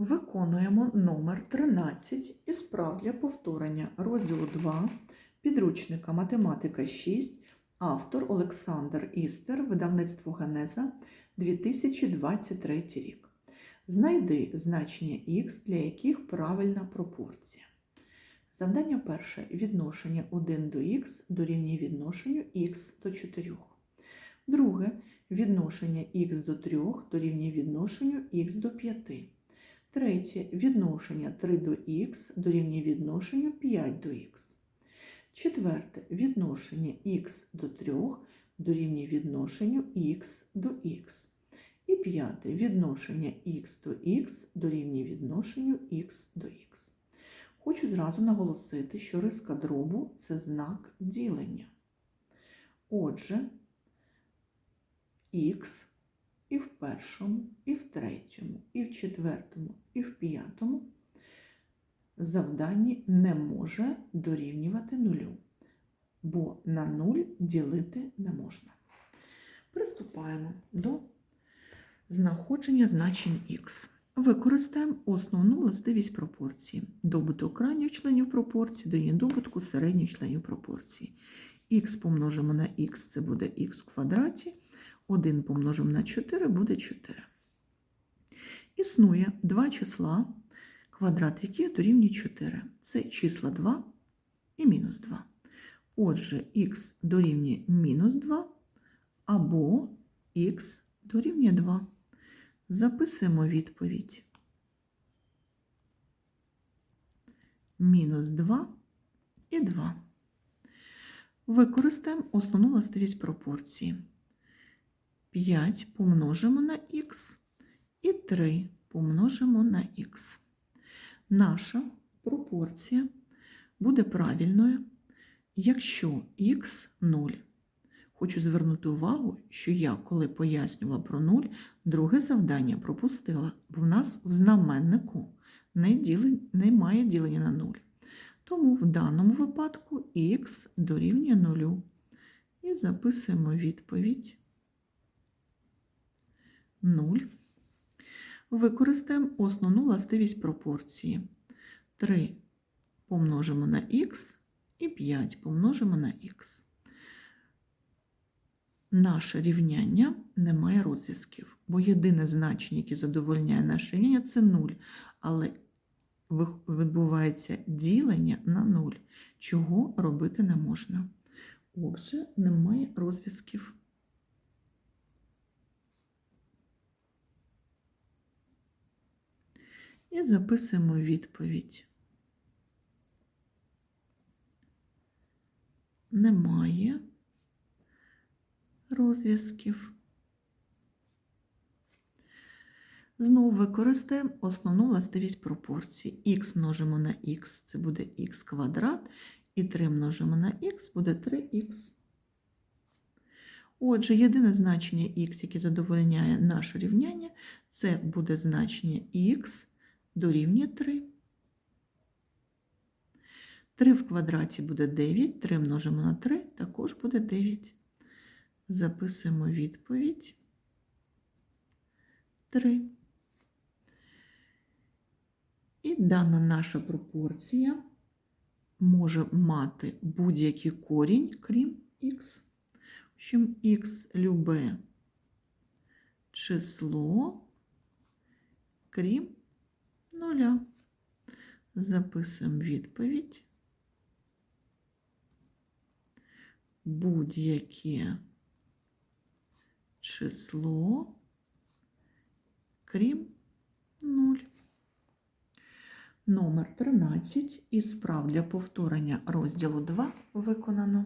Виконуємо номер 13 із прав для повторення розділу 2 підручника Математика 6, автор Олександр Істер, видавництво Генеза 2023 рік. Знайди значення х, для яких правильна пропорція. Завдання перше. Відношення 1 до х дорівнює відношенню х до 4. Друге. Відношення х до 3 дорівнює відношенню х до 5. Третє. Відношення 3 до х дорівнює відношенню 5 до х. Четверте. Відношення х до 3 дорівнює відношенню х до х. І п'яте. Відношення х до х дорівнює відношенню х до х. Хочу зразу наголосити, що риска дробу це знак ділення. Отже, х і в першому, і в третьому, і в четвертому, і в п'ятому завданні не може дорівнювати нулю, бо на нуль ділити не можна. Приступаємо до знаходження значень х. Використаємо основну властивість пропорції. Добуток крайніх членів пропорції дорівнює добутку середніх членів пропорції. х помножимо на х, це буде х в квадраті. 1 помножимо на 4 буде 4. Існує два числа, квадрат яких дорівнює 4. Це числа 2 і мінус 2. Отже, х дорівнює мінус 2 або х дорівнює 2. Записуємо відповідь. Мінус 2 і 2. Використаємо основну властивість пропорції. 5 помножимо на х і 3 помножимо на х. Наша пропорція буде правильною, якщо х 0. Хочу звернути увагу, що я, коли пояснювала про 0, друге завдання пропустила, бо в нас в знаменнику не ділень, немає ділення на 0. Тому в даному випадку х дорівнює 0. І записуємо відповідь 0. Використаємо основну властивість пропорції. 3 помножимо на х і 5 помножимо на х. Наше рівняння не має розв'язків, бо єдине значення, яке задовольняє наше рівняння, це 0. Але відбувається ділення на 0, чого робити не можна. Отже, немає розв'язків. І записуємо відповідь. Немає розв'язків. Знову використаємо основну властивість пропорції. х множимо на х, це буде х квадрат, і 3 множимо на х буде 3х. Отже, єдине значення х, яке задовольняє наше рівняння, це буде значення х дорівнює 3. 3 в квадраті буде 9, 3 множимо на 3, також буде 9. Записуємо відповідь 3. І дана наша пропорція може мати будь-який корінь, крім х. Общем, х любе число, крім нуля. Записуємо відповідь. Будь-яке число, крім 0. Номер 13 із справ для повторення розділу 2 виконано.